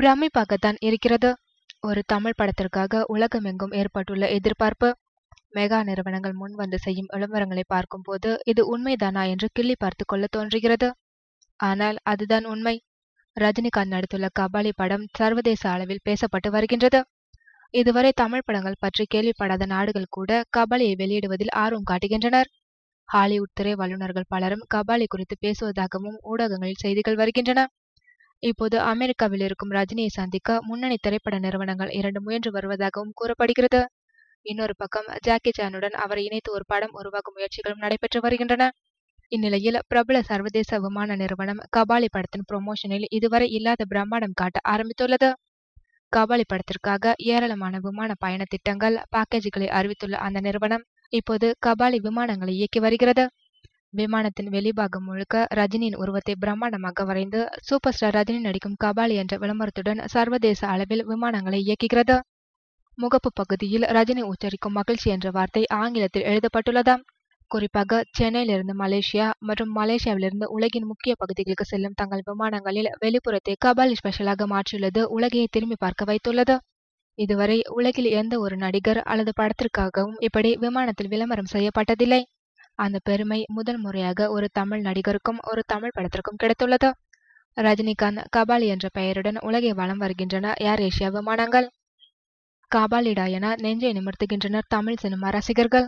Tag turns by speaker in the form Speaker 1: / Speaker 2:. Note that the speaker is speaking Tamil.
Speaker 1: பிரமிப்பாகத்தான் இருக்கிறது. ஒரு தமிழ் படத்திற்காக உலகமெங்கும் ஏற்பட்டுள்ள எதிர்பார்ப்பு. மெகா நிறுவனங்கள் முன் வந்து செய்யும் விளம்பரங்களை பார்க்கும்போது இது உண்மைதானா என்று கிள்ளி பார்த்து கொள்ள தோன்றுகிறது. ஆனால் அதுதான் உண்மை. ரஜினிகாந்த் நடித்துள்ள கபாலி படம் சர்வதேச அளவில் பேசப்பட்டு வருகின்றது. இதுவரை தமிழ் படங்கள் பற்றி கேள்விப்படாத நாடுகள் கூட கபாலியை வெளியிடுவதில் ஆர்வம் காட்டுகின்றனர். ஹாலிவுட் திரை வல்லுநர்கள் பலரும் கபாலி குறித்து பேசுவதாகவும் ஊடகங்களில் செய்திகள் வருகின்றன. இப்போது அமெரிக்காவில் இருக்கும் ரஜினியை சந்திக்க முன்னணி திரைப்பட நிறுவனங்கள் இரண்டு முயன்று வருவதாகவும் கூறப்படுகிறது. இன்னொரு பக்கம் ஜாக்கி சானுடன் அவரை இணைத்து ஒரு படம் உருவாக்கும் முயற்சிகளும் நடைபெற்று வருகின்றன. இந்நிலையில் பிரபல சர்வதேச விமான நிறுவனம் கபாலி படத்தின் ப்ரொமோஷனில் இதுவரை இல்லாத பிரம்மாண்டம் காட்ட ஆரம்பித்துள்ளது. கபாலி படத்திற்காக ஏராளமான விமான பயண திட்டங்கள் பேக்கேஜ்களை அறிவித்துள்ள அந்த நிறுவனம் இப்போது கபாலி விமானங்களை இயக்கி வருகிறது. விமானத்தின் வெளிபாகம் முழுக்க ரஜினியின் உருவத்தை பிரம்மாண்டமாக வரைந்து சூப்பர் ஸ்டார் ரஜினி நடிக்கும் கபாலி என்ற விளம்பரத்துடன் சர்வதேச அளவில் விமானங்களை இயக்குகிறது. முகப்பு பகுதியில் ரஜினி உச்சரிக்கும் மகிழ்ச்சி என்ற வார்த்தை ஆங்கிலத்தில் எழுதப்பட்டுள்ளதாம் குறிப்பாக சென்னையிலிருந்து மலேசியா மற்றும் மலேசியாவிலிருந்து உலகின் முக்கிய பகுதிகளுக்கு செல்லும் தங்கள் விமானங்களில் வெளிப்புறத்தை கபாலி ஸ்பெஷலாக மாற்றியுள்ளது உலகையை திரும்பி பார்க்க வைத்துள்ளது. இதுவரை உலகில் எந்த ஒரு நடிகர் அல்லது படத்திற்காகவும் இப்படி விமானத்தில் விளம்பரம் செய்யப்பட்டதில்லை. அந்த பெருமை முதல் முறையாக ஒரு தமிழ் நடிகருக்கும் ஒரு தமிழ் படத்திற்கும் கிடைத்துள்ளது. ரஜினிகாந்த் கபாலி என்ற பெயருடன் உலகை வலம் வருகின்றன. ஏர் ஏசியா விமானங்கள். கபாலிடா என நெஞ்சை நிமிர்த்துகின்றனர் தமிழ் சினிமா ரசிகர்கள்.